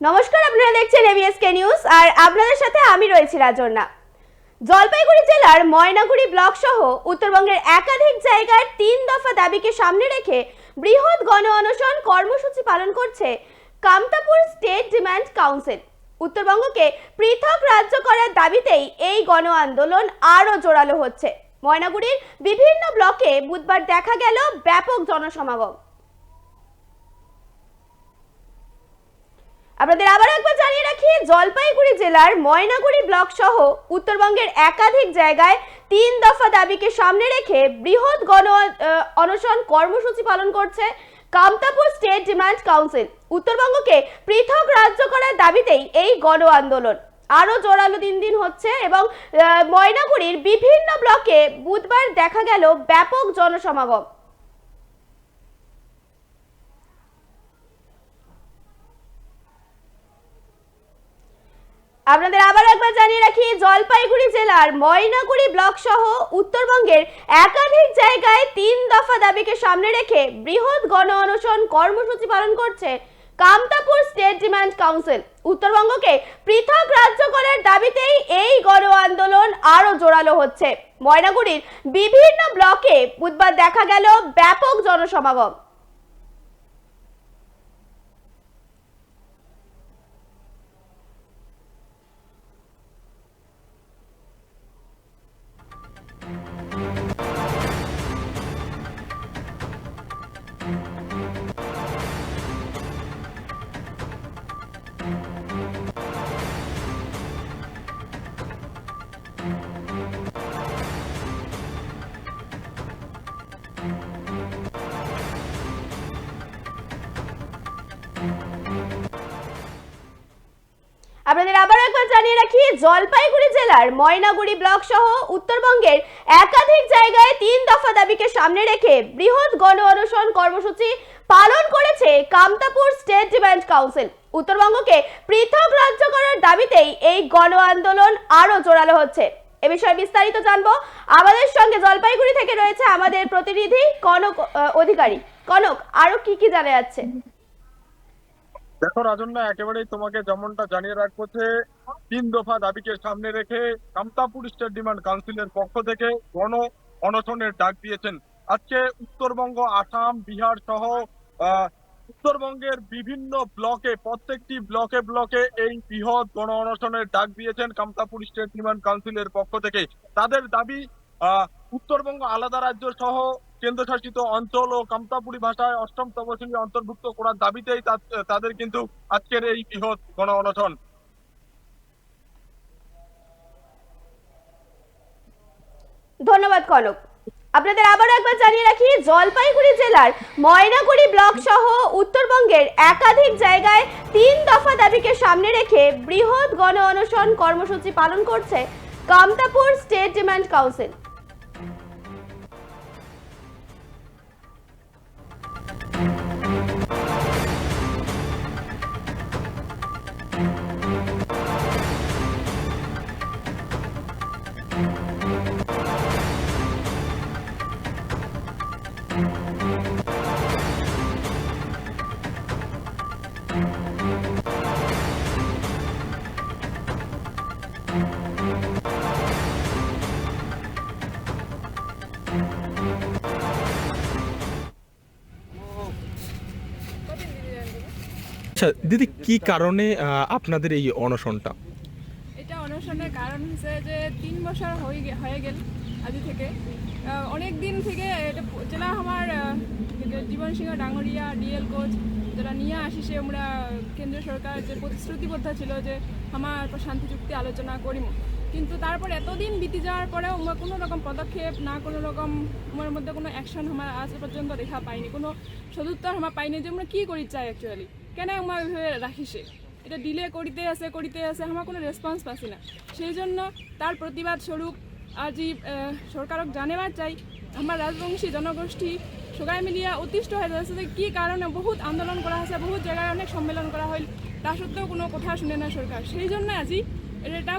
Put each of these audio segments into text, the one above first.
নমস্কার, আপনারা দেখছেন এবিএসকে নিউজ আর আপনাদের সাথে আমি রয়েছি রাজন্না জলপাইগুড়ি জেলার ময়নাগুড়ি ব্লক সহ উত্তরবঙ্গের একাধিক জায়গার তিন দফা দাবিকে সামনে রেখে বৃহৎ গণ অনশন কর্মসূচি পালন করছে কামতাপুর স্টেট ডিমান্ড কাউন্সিল উত্তরবঙ্গকে পৃথক রাজ্য করার দাবিতেই এই গণ আন্দোলন আরও জোরালো হচ্ছে। ময়নাগুড়ির বিভিন্ন ব্লকে বুধবার দেখা গেল ব্যাপক জনসমাগম। আপনাদের আবার একবার জানিয়ে রাখি, জলপাইগুড়ি জেলার ময়নাগুড়ি ব্লক সহ উত্তরবঙ্গের একাধিক জায়গায় তিন দফা দাবিকে সামনে রেখে বৃহৎ গণ অনশন কর্মসূচি পালন করছে কামতাপুর স্টেট ডিমান্ড কাউন্সিল উত্তরবঙ্গকে পৃথক রাজ্য করার দাবিতেই এই গণ আন্দোলন। আরও জোরালো দিন দিন হচ্ছে এবং ময়নাগুড়ির বিভিন্ন ব্লকে বুধবার দেখা গেল ব্যাপক জনসমাগম। আপনাদের আবার একবার জানিয়ে রাখি, জলপাইগুড়ি জেলার ময়নাগুড়ি ব্লক সহ উত্তরবঙ্গের একাধিক জায়গায় তিন দফা দাবিকে সামনে রেখে বৃহৎ গণ অনশন কর্মসূচি পালন করছে কামতাপুর স্টেট ডিমান্ড কাউন্সিল। উত্তরবঙ্গকে পৃথক রাজ্য করার দাবিতেই এই গণ আন্দোলন আরও জোরালো হচ্ছে। ময়নাগুড়ির বিভিন্ন ব্লকে বুধবার দেখা গেল ব্যাপক জনসমাগম। জানিয়ে রাখি, জলপাইগুড়ি জেলার ময়নাগুড়ি ব্লক সহ উত্তরবঙ্গের একাধিক জায়গায় তিন দফা দাবিকে সামনে রেখে বৃহৎ গণ অনশন কর্মসূচি পালন করেছে কামতাপুর স্টেট কাউন্সিল। উত্তরবঙ্গকে পৃথক রাজ্য করার দাবিতেই এই গণ আন্দোলন আরও জোরালো হচ্ছে। এ বিষয়ে বিস্তারিত জানব। আমাদের সঙ্গে জলপাইগুড়ি থেকে রয়েছে আমাদের প্রতিনিধি কনক, অধিকারী। কনক আরও কি কি জানা যাচ্ছে? দেখো রাজন্না একেবারেই তোমাকে যেমনটা জানিয়ে রাখব যে তিন দফা দাবিকে সামনে রেখে কামতাপুর স্টেট ডিমান্ড কাউন্সিলের পক্ষ থেকে গণ অনশনের ডাক দিয়েছেন। আজকে উত্তরবঙ্গ, আসাম, বিহার সহ উত্তরবঙ্গের বিভিন্ন ব্লকে, প্রত্যেকটি ব্লকে ব্লকে এই বৃহৎ গণ অনশনের ডাক দিয়েছেন কামতাপুর স্টেট ডিমান্ড কাউন্সিলের পক্ষ থেকে। তাদের দাবি উত্তরবঙ্গ আলাদা রাজ্য সহ কেন্দ্রশাসিত অঞ্চল ও কামতাপুরি ভাষায় অষ্টম তপশিলি অন্তর্ভুক্ত করার দাবিতেই তাদের কিন্তু আজকের এই বৃহৎ গণ অনশন ধন্যবাদ কনক। আপনাদের আবারও একবার জানিয়ে রাখি, জলপাইগুড়ি জেলার ময়নাগুড়ি ব্লক সহ উত্তরবঙ্গের একাধিক জায়গায় তিন দফা দাবিকে সামনে রেখে বৃহৎ গণ অনশন কর্মসূচি পালন করছে Kamtapur state demand council. আচ্ছা দিদি, কি কারণে আপনাদের এই অনশনটা? এটা অনশনের কারণ হচ্ছে যে তিন বছর হয়ে গেল আজি থেকে। অনেক দিন থেকে এটা জেলা আমার জীবন সিংহ ডাঙরিয়া ডিএল কোচ, যারা নিয়ে আসিছে আমরা কেন্দ্র সরকার যে প্রতিশ্রুতিবদ্ধ ছিল যে আমার শান্তি চুক্তি আলোচনা করিম। কিন্তু তারপর এতদিন বিতি যাওয়ার পরেও আমরা কোনো রকম পদক্ষেপ না, কোনো রকম আমার মধ্যে কোনো অ্যাকশন আমার আজ পর্যন্ত দেখা পাইনি। কোনো সদুত্তর আমার পাইনি যে আমরা কী করি চাই অ্যাকচুয়ালি কেন আমার এভাবে রাখিছে এটা ডিলে করিতে আছে করিতে আছে আমার কোনো রেসপন্স পাচ্ছি না। সেই জন্য তার প্রতিবাদ স্বরূপ আজি সরকারক জানেবার চাই আমার রাজবংশী জনগোষ্ঠী সবাই মিলিয়া অতিষ্ঠ হয়ে যাচ্ছে যে কী কারণে বহুত আন্দোলন করা হয়েছে বহুত জায়গায় অনেক সম্মেলন করা হইল তা সত্ত্বেও কোনো কথা শুনে না সরকার সেই জন্য আজি এটা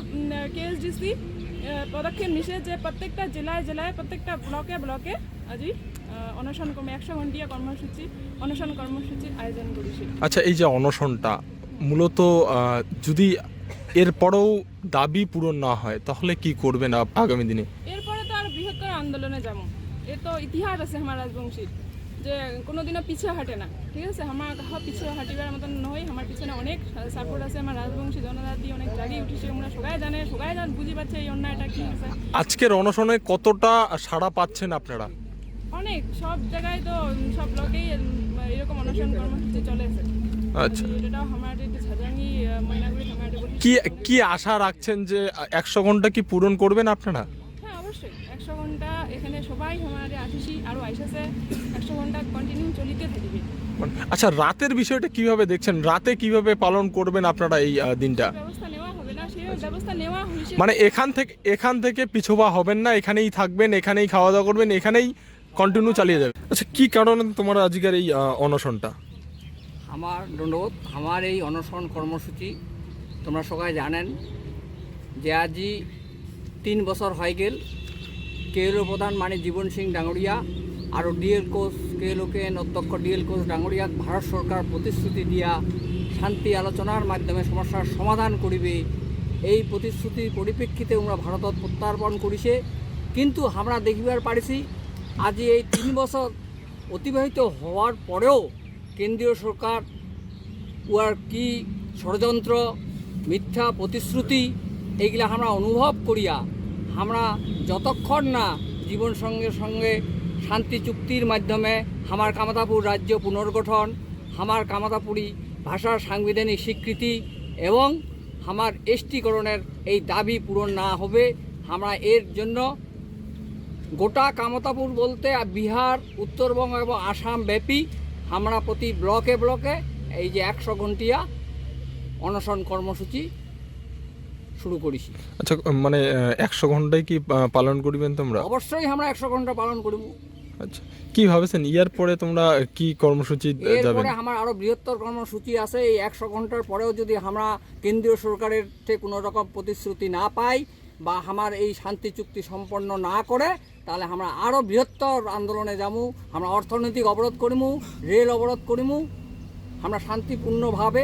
কেএসডিসি পদক্ষেপ নিছে যে প্রত্যেকটা জেলায় জেলায় প্রত্যেকটা ব্লকে ব্লকে আজি অনশন কর্ম একশো ঘন্টিয়া কর্মসূচি অনশন কর্মসূচির আয়োজন করেছি। আচ্ছা এই যে অনশনটা মূলত যদি এরপরেও দাবি পূরণ না হয় তাহলে কি করবেন আগামী দিনে? এরপরে তো আর বৃহত্তর আন্দোলনে যাব। এ তো ইতিহাস আছে আমার রাজবংশীর যে কোনোদিনও পিছিয়ে হাঁটে না ঠিক আছে? আমার কাহা পিছিয়ে হাঁটিবার মতন নয় আমার পিছনে অনেক সাপোর্ট আছে আমার রাজবংশী জনজাতি অনেক জাগিয়ে উঠেছে আমরা সবাই জানে সবাই জান বুঝি পাচ্ছে এই অন্যায়টা কি আছে আজকের অনশনে কতটা সাড়া পাচ্ছেন আপনারা? অনেক সব জায়গায় তো সব এরকম অনশন কর্মসূচি চলেছে আচ্ছা। কি কি আশা রাখছেন যে একশো ঘণ্টা কি পূরণ করবেন আপনারা? হ্যাঁ অবশ্যই। একশো ঘণ্টা এখানে সবাই আমাদের আসিসি আরও আইসেছে একশো ঘণ্টা কন্টিনিউ চলিতে থাকবে। মানে- আচ্ছা রাতের বিষয়টা কীভাবে দেখছেন? রাতে কীভাবে পালন করবেন আপনারা এই দিনটা? হয়েছে। মানে এখান থেকে এখান থেকে পিছোবা হবেন না এখানেই থাকবেন এখানেই খাওয়া দাওয়া করবেন এখানেই কন্টিনিউ চালিয়ে যাবেন আচ্ছা কি কারণে তোমার আজকের এই অনশনটা? আমার দণ্ডবোধ, আমার এই অনশন কর্মসূচি, তোমরা সবাই জানেন যে আজি তিন বছর হয়ে গেল কেএলও প্রধান মানে জীবন সিং ডাঙরিয়া আৰু ডিএল কোচ কেএলওকে অধ্যক্ষ ডিএল কোচ ডাঙরিয়াক ভাৰত চৰকাৰ প্ৰতিশ্ৰুতি দিয়া শান্তি আলোচনাৰ মাধ্যমে সমস্যাৰ সমাধান কৰিবে এই প্ৰতিশ্ৰুতিৰ পৰিপ্ৰেক্ষিতে আমরা ভারতত প্রত্যার্পণ কৰিছে কিন্তু আমরা দেখিবার পারিছি আজি এই তিন বছর অতিবাহিত হওয়ার পরেও কেন্দ্রীয় সরকার উয়ার কি ষড়যন্ত্র, মিথ্যা প্রতিশ্রুতি এইগুলা আমরা অনুভব করিয়া আমরা যতক্ষণ না জীবন সঙ্গে সঙ্গে শান্তি চুক্তির মাধ্যমে আমার কামাতাপুর রাজ্য পুনর্গঠন, আমার কামাতাপুরি ভাষার সাংবিধানিক স্বীকৃতি এবং আমার এসটিকরণের এই দাবি পূরণ না হবে, আমরা এর জন্য গোটা কামতাপুর বলতে বিহার উত্তরবঙ্গ এবং আসাম ব্যাপী আমরা প্রতি ব্লকে ব্লকে এই যে একশো ঘন্টিয়া অনশন কর্মসূচি শুরু করেছি। আচ্ছা মানে একশো ঘন্টায় কি পালন করবেন তোমরা? অবশ্যই আমরা একশো ঘণ্টা পালন করব। আচ্ছা কি ভাবেছেন? ইয়ার পরে তোমরা কি কর্মসূচি যাবেন? এরপরে আমার আরও বৃহত্তর কর্মসূচি আছে। এই একশো ঘণ্টার পরেও যদি আমরা কেন্দ্রীয় সরকারের থেকে কোনো রকম প্রতিশ্রুতি না পাই বা আমার এই শান্তি চুক্তি সম্পন্ন না করে তাহলে আমরা আরও বৃহত্তর আন্দোলনে যাব আমরা অর্থনৈতিক অবরোধ করিমু, রেল অবরোধ করিমু, আমরা শান্তিপূর্ণভাবে